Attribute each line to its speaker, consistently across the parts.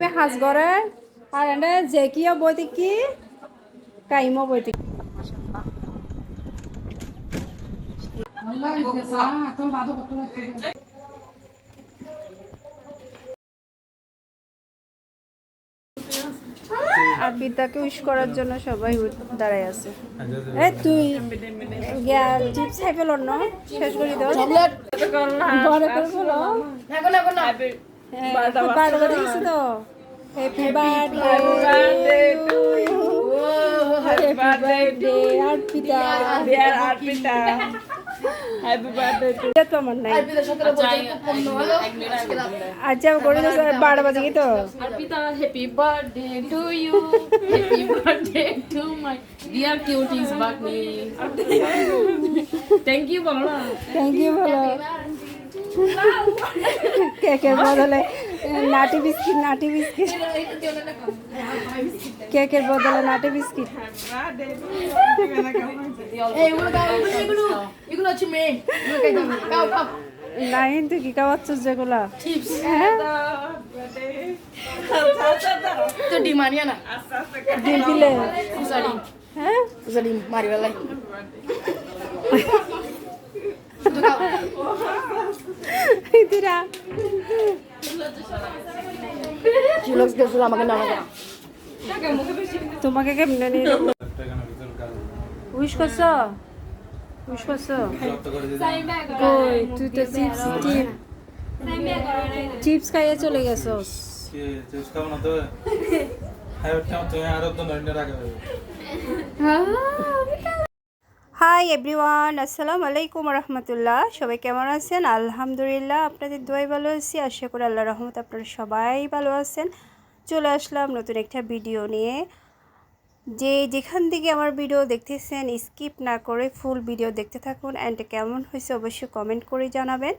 Speaker 1: সাজ করে আর এনে কিয় বইতে কি কাইমো বইতে আর বিদ্যাকে উইশ করার জন্য সবাই দাঁড়ায় আছে। এ তুই চিপস খাই ফেল না শেষ করে দাও। বড় করে ফেলো। বারবার দেখছি তো? Happy birthday to you happy birthday Arpita এটা তো আমার নাই আচ্ছা করে দিয়েছে বারো বাজে কি তো
Speaker 2: Arpita, happy birthday to you. Happy birthday to my dear cuties Bagni. Thank you, বলো
Speaker 1: থ্যাংক ইউ বলো কেকের বদলে নাটি বিস্কিট নাটি বিস্কিট। কেকের বদলে নাটি বিস্কিট। লাইন তুই কি খাওয়াচ্ছিস যেগুলা?
Speaker 3: তো ডিম আনিয়া না।
Speaker 1: ডিম দিলে? হ্যাঁ?
Speaker 3: ডিম মারি বেলায়
Speaker 1: ইতিরা
Speaker 3: চিলক্স গেছিল আমাকে না আমাকে
Speaker 1: তোমাকে কেমনে নিয়ে উইশ করছ? উইশ করছ? কই তুই তো চিপস চিপ চিপস খাইয়ে চলে গেছস হাই এভরিওয়ান আসসালামু আলাইকুম রহমতুল্লাহ সবাই কেমন আছেন? আলহামদুলিল্লাহ, আপনাদের দোয়াই ভালো আছি। আশা করি আল্লাহ রহমত আপনারা সবাই ভালো আছেন। চলে আসলাম নতুন একটা ভিডিও নিয়ে। যে যেখান থেকে আমার ভিডিও দেখতেছেন স্কিপ না করে ফুল ভিডিও দেখতে থাকুন। অ্যান্ড কেমন হয়েছে অবশ্যই কমেন্ট করে জানাবেন।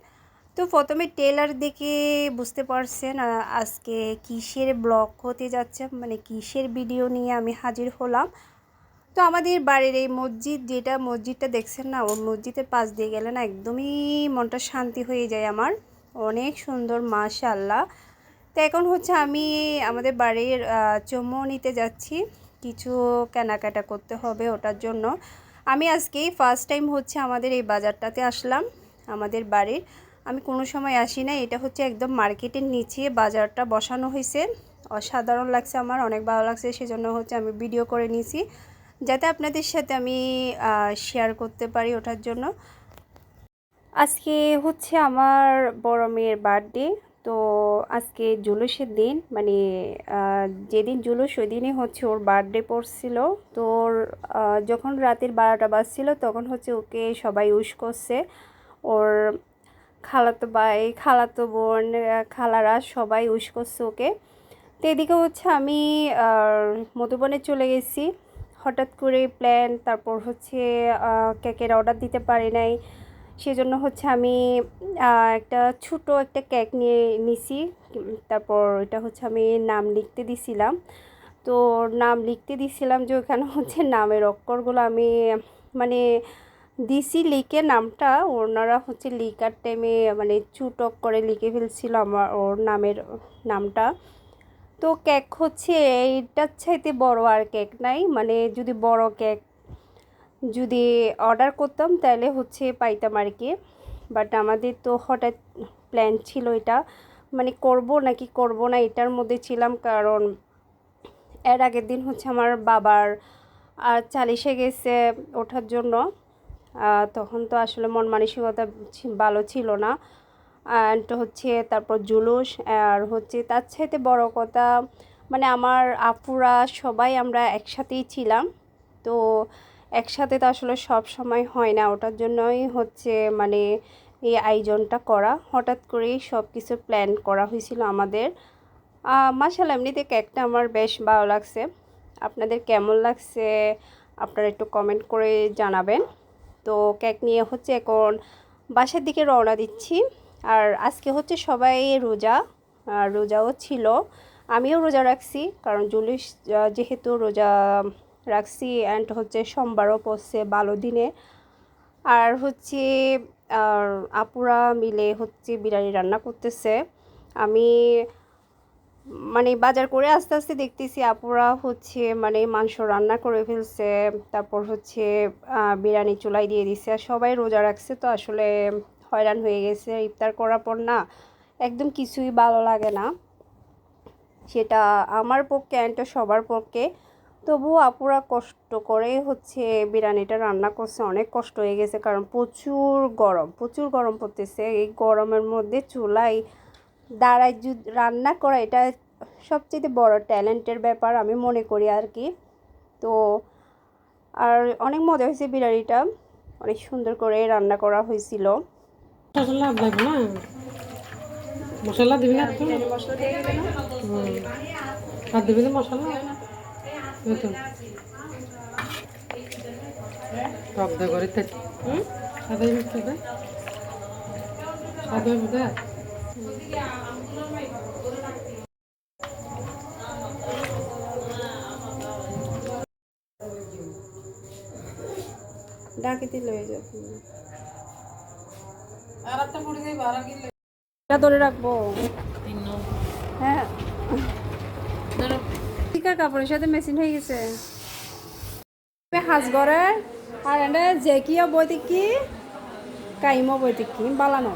Speaker 1: তো প্রথমে টেলার দেখে বুঝতে পারছেন আজকে কিসের ব্লগ হতে যাচ্ছে মানে কিসের ভিডিও নিয়ে আমি হাজির হলাম। তো আমাদের বাড়ির এই মসজিদ, যেটা মসজিদটা দেখছেন না, ওই মসজিদের পাশ দিয়ে গেলে না একদমই মনটা শান্তি হয়ে যায় আমার। অনেক সুন্দর মাশাল্লাহ তো এখন হচ্ছে আমি আমাদের বাড়ির চুমো নিতে যাচ্ছি। কিছু কেনাকাটা করতে হবে ওটার জন্য। আমি আজকেই ফার্স্ট টাইম হচ্ছে আমাদের এই বাজারটাতে আসলাম, আমাদের বাড়ির। আমি কোনো সময় আসি না এটা হচ্ছে একদম মার্কেটের নিচে বাজারটা বসানো হয়েছে অসাধারণ লাগছে আমার, অনেক ভালো লাগছে, সেজন্য হচ্ছে আমি ভিডিও করে নিয়েছি যাতে আপনাদের সাথে আমি শেয়ার করতে পারি ওঠার জন্য। আজকে হচ্ছে আমার বড় মেয়ের বার্থডে তো আজকে জুলুসের দিন মানে যেদিন জুলুস ওই দিনই হচ্ছে ওর বার্থডে পড়ছিল। তো ওর যখন রাতের বারোটা বাজছিল, তখন হচ্ছে ওকে সবাই উইশ করছে। ওর খালাতো ভাই, খালাতো বোন খালারা সবাই উইশ করছে ওকে। তো এদিকে হচ্ছে আমি মধুবনে চলে গেছি। হঠাৎ করে প্ল্যান তারপর হচ্ছে কেকের অর্ডার দিতে পারি নাই। সেজন্য হচ্ছে আমি একটা ছোট একটা কেক নিয়ে নিছি। তারপর এটা হচ্ছে আমি নাম লিখতে দিছিলাম। তো নাম লিখতে দিছিলাম যে ওখানে হচ্ছে নামের অক্ষরগুলো আমি মানে দিছি লিখে নামটা। ওনারা হচ্ছে লিখার টাইমে মানে চুটক করে লিখে ফেলছিল আমার, ওর নামের নামটা। তো কেক হচ্ছে এইটার চাইতে বড় আর কেক নাই। মানে যদি বড় কেক যদি অর্ডার করতাম তাহলে হচ্ছে পাইতাম আর কি। বাট আমাদের তো হঠাৎ প্ল্যান ছিল এটা। মানে করব নাকি করব না এটার মধ্যে ছিলাম কারণ এর আগের দিন হচ্ছে আমার বাবার আর চালিশে গেছে ওঠার জন্য। তখন তো আসলে মন মানসিকতা ভালো ছিল না। অ্যান্ড হচ্ছে তারপর জুলুস, আর হচ্ছে তার চাইতে বড় কথা মানে আমার আপুরা সবাই আমরা একসাথেই ছিলাম। তো একসাথে তো আসলে সব সময় হয় না, ওটার জন্যই হচ্ছে মানে এই আয়োজনটা করা। হঠাৎ করেই সব কিছু প্ল্যান করা হয়েছিল আমাদের। মাসাল্লাহ এমনিতে কেকটা আমার বেশ ভালো লাগছে। আপনাদের কেমন লাগছে? আপনারা একটু কমেন্ট করে জানাবেন। তো কেক নিয়ে হচ্ছে এখন বাসার দিকে রওনা দিচ্ছি। আর আজকে হচ্ছে সবাই রোজা রোজাও ছিল। আমিও রোজা রাখছি, কারণ জুলিশ যেহেতু রোজা রাখছি অ্যান্ড হচ্ছে সোমবারও পড়ছে ভালো দিনে। আর হচ্ছে আপুরা মিলে হচ্ছে বিরিয়ানি রান্না করতেছে। আমি মানে বাজার করে আস্তে আস্তে দেখতেছি আপুরা হচ্ছে মানে মাংস রান্না করে ফেলছে, তারপর হচ্ছে বিরিয়ানি চুলাই দিয়ে দিছে। আর সবাই রোজা রাখছে, তো আসলে হয়রান হয়ে গেছে, ইফতার করার পর না একদম কিছুই ভালো লাগে না। সেটা আমার পক্ষে অ্যান্ড সবার পক্ষে। তবুও আপুরা কষ্ট করে হচ্ছে বিরিয়ানিটা রান্না করছে, অনেক কষ্ট হয়ে গেছে কারণ প্রচুর গরম প্রচুর গরম পড়তেছে। এই গরমের মধ্যে চুলায় দাঁড়ায় রান্না করা এটা সবচেয়ে বড় ট্যালেন্টের ব্যাপার আমি মনে করি আর কি। তো আর অনেক মজা হয়েছে বিরিয়ানিটা, অনেক সুন্দর করে রান্না করা হয়েছিল।
Speaker 4: মশলা লাগবে না? মশলা দিবি না তো। আর দিবি না মশলা? তো টক দে করে থাকি সাদা মিষ্টি দে। সাদা দে।
Speaker 1: ডাকে দিলে হয়ে যাবে এটা ধরে রাখব। হ্যাঁ। টিকার কাপড়ের সাথে মেশিন হয়ে গেছে হাজ ঘরে, আর এটা যে কি বইতে কি কাইমো বইতে কি বালানো।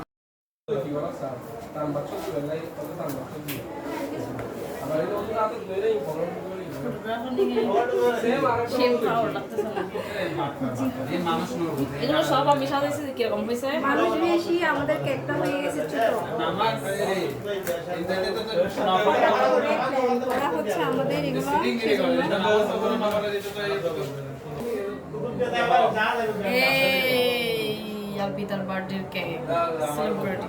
Speaker 2: এগুলো সব আমি সাজাইছি কীরকম হয়েছে
Speaker 1: মানুষ বেশি আমাদের কেকটা হয়ে গেছে করা হচ্ছে আমাদের এগুলো
Speaker 2: আলপিতার বার্থডে কেক সেলিব্রিটি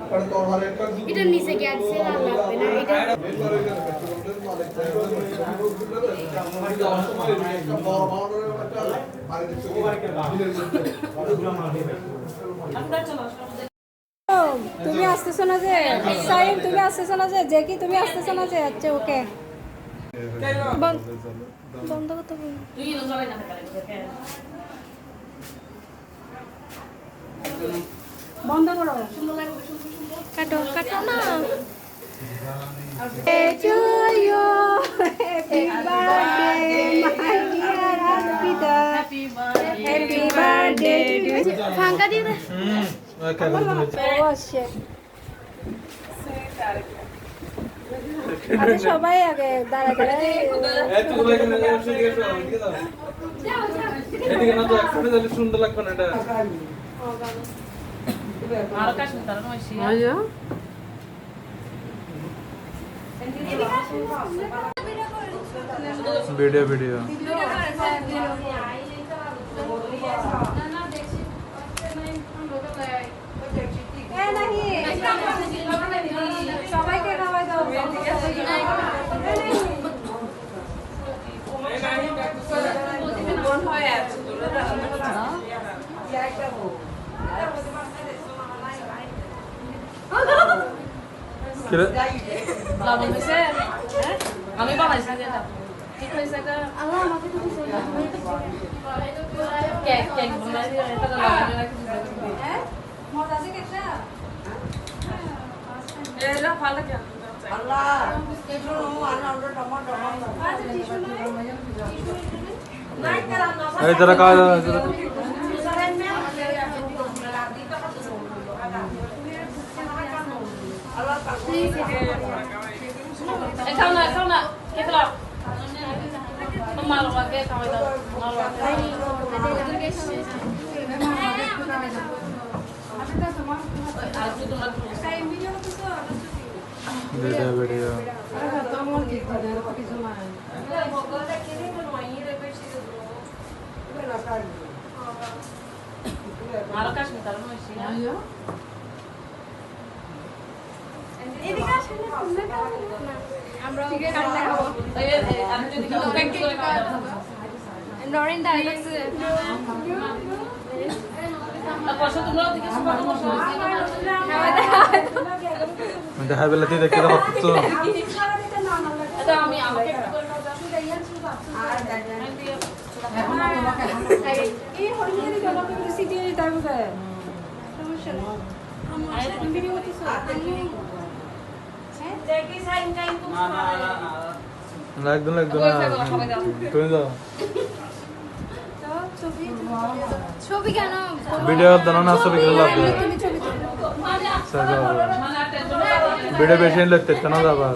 Speaker 5: এটা নিচে গেছে আর লাগবে না। এটা
Speaker 1: তুমি আসতেছো না যে? সাইম, তুমি আসতেছো না যে? যে কি তুমি আসতেছো না যে? আচ্ছা ওকে।
Speaker 5: বন্ধ করতে
Speaker 1: বন্ধ করো।
Speaker 5: কাটো কাটো না.
Speaker 1: Happy birthday, my dear Arpita.
Speaker 2: Happy birthday
Speaker 1: Happy birthday to you.
Speaker 5: ফাঙ্কা দিয়ে দে
Speaker 1: Oh, shit. আচ্ছা সবাই আগে দাঁড়া দাঁড়ায়
Speaker 6: সুন্দর লাগবে না এটা
Speaker 2: আর কাশ্মীর তার নয়
Speaker 4: আয়া
Speaker 6: ভিডিও ভিডিও
Speaker 1: এ নাহি সবাইকে খাওয়াই দাও
Speaker 2: লবণ হয়েছে হ্যাঁ? আমি বানাইছি যেটা ঠিক হয়েছে এটা
Speaker 5: আল্লাহ আমাকে তো কিছু না
Speaker 2: কেক কেক বানাই দিয়ে এটা তো লবণ রাখি দিতে
Speaker 1: মজা আছে কেকটা
Speaker 2: এটা ভালো কেন
Speaker 6: এই যারা কাজ
Speaker 2: Eh, খাও না খাও না কে খাও মারো আগে খাওয়াই দাও মারো আগে আর একটু তোমরা
Speaker 6: ভিডিও ভিডিও
Speaker 2: মারো কাশ্মীর তার নয়
Speaker 4: আয়া
Speaker 5: এদিকে আসলে খাও না নরেন
Speaker 6: দেখা বেলাতে দেখতে দাও তো
Speaker 2: এটা আমি আমাকে
Speaker 1: এই
Speaker 6: একদম একদম না তুমি যাও
Speaker 5: ছবি কেন?
Speaker 6: ভিডিও দাও না ছবি করে। লাভ দেবে আচ্ছা। ভিডিও বেশি নিলে তেতে যাবা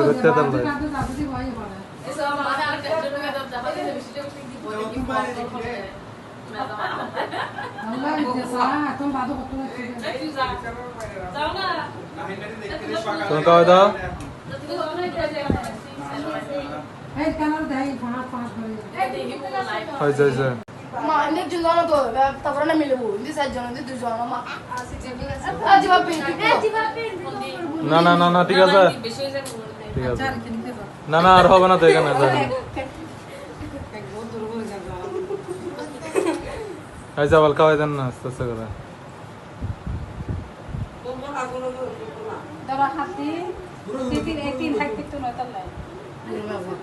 Speaker 6: করতে তাহলে
Speaker 2: equipo Me da যাও না
Speaker 6: তুমি কবে দাও
Speaker 2: অনেক কাজে
Speaker 6: হয়েছে হয়েছে
Speaker 3: মা এনে জন তো তারপরে না মিলবো ইন্দি সাইড ইন্দি দুজন মা আজি বাপি
Speaker 6: না না না না ঠিক আছে।
Speaker 2: হয়ে যায়
Speaker 6: ঠিক আছে না না আর হবে না তো এখানে এই যাবাল খাওয়াই দেন না আস্তে আস্তে করে।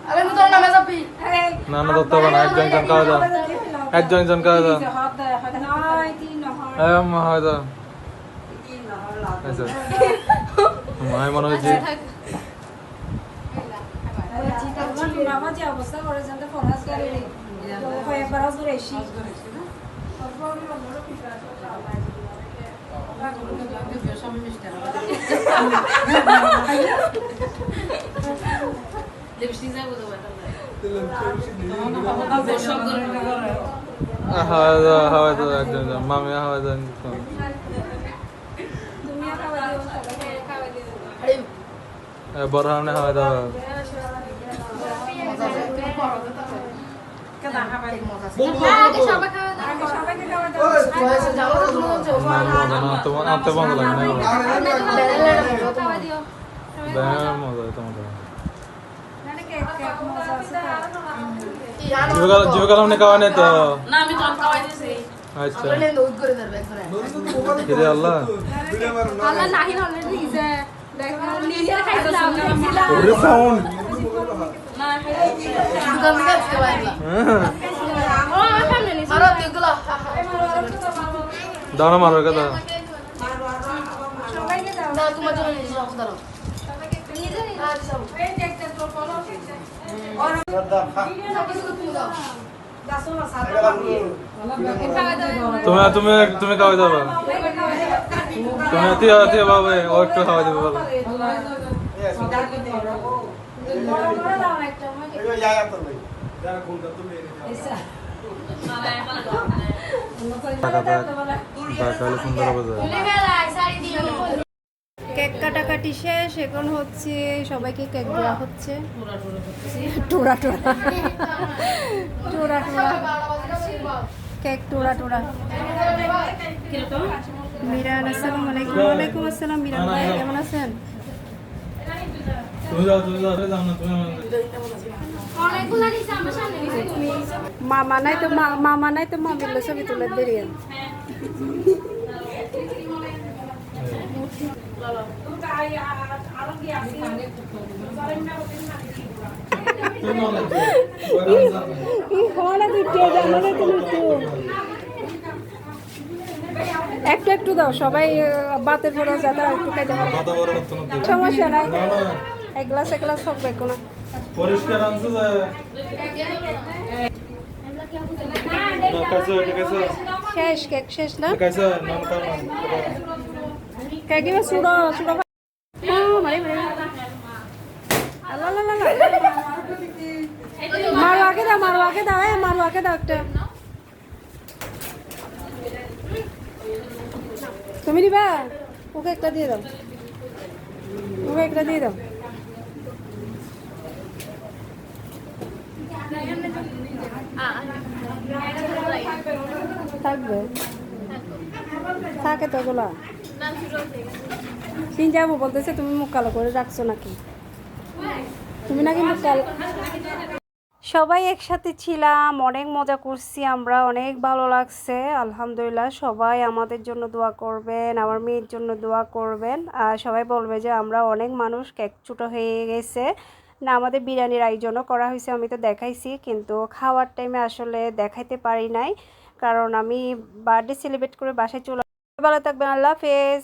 Speaker 3: আরে নু
Speaker 6: না না ধরতে হবে না একজন খাওয়া দাও। একজন খাওয়া দাও। হ্যাঁ মা হয় দাও। আচ্ছা। মায় মনে দাও হাওয়া দাও একজন একজন মামি হাওয়া দাও
Speaker 3: আরে
Speaker 6: বড় হামনে জীবকাল হামনে খাওয়া নেই তো আচ্ছা।
Speaker 3: আপনি
Speaker 6: আল্লাহ
Speaker 5: আল্লাহ নাহি
Speaker 6: সাউন্ড
Speaker 2: না
Speaker 5: নিছে
Speaker 3: মারো নিজে আচ্ছা
Speaker 6: তুমি তুমি তুমি খাওয়া যাবে তুমি তুই তুই বাবা ও একটু খাওয়া যাবে বলো টাকা
Speaker 1: কেক কাটাকাটি শেষ, এখন হচ্ছে সবাইকে কেক দেওয়া হচ্ছে। টোড়া টোড়া টোড়া টোড়া কেক টোড়া টোড়া মিরান, আসসালামু আলাইকুম। ওয়ালাইকুম আসসালাম, মিরান ভাই, কেমন আছেন?
Speaker 6: তুমি যাও তুমি যাও যাও তুমি
Speaker 5: অনেকগুলা
Speaker 1: মামা নাই তো মা- মামা নাই তো মামির ছবি তুলে একটু একটু দাও। সবাই বাতের পরে যাতে একটু খাইতে পারে। সমস্যা নাই। এক গ্লাস এক গ্লাস সব দেখো না
Speaker 6: পরিষ্কার আনছো
Speaker 1: শেষ কেক শেষ না? কেক এবার চুড়ো চুড়ো মারি মারি। আল্লাহ আল্লাহ আগে দাও এ মারো আগে দাও একটা। তুমি নিবা ওকে একটা দিয়ে দাও। ওকে একটা দিয়ে দাও। থাকবে? থাকে তো ওগুলা। তিন যাব বলতেছে, তুমি মুখ কালো করে রাখছো নাকি? তুমি নাকি মুখ কালো সবাই একসাথে ছিলাম, অনেক মজা করছি আমরা, অনেক ভালো লাগছে। আলহামদুলিল্লাহ, সবাই আমাদের জন্য দোয়া করবেন, আমার মেয়ের জন্য দোয়া করবেন। আর সবাই বলবে যে, আমরা অনেক মানুষ, কেক ছোটো হয়ে গেছে। না, আমাদের বিরিয়ানির আয়োজনও করা হয়েছে, আমি তো দেখাইছি, কিন্তু খাওয়ার টাইমে আসলে দেখাইতে পারি নাই। কারণ আমি বার্থডে সেলিব্রেট করে বাসায় চলে ভালো থাকবেন আল্লাহ হাফেজ।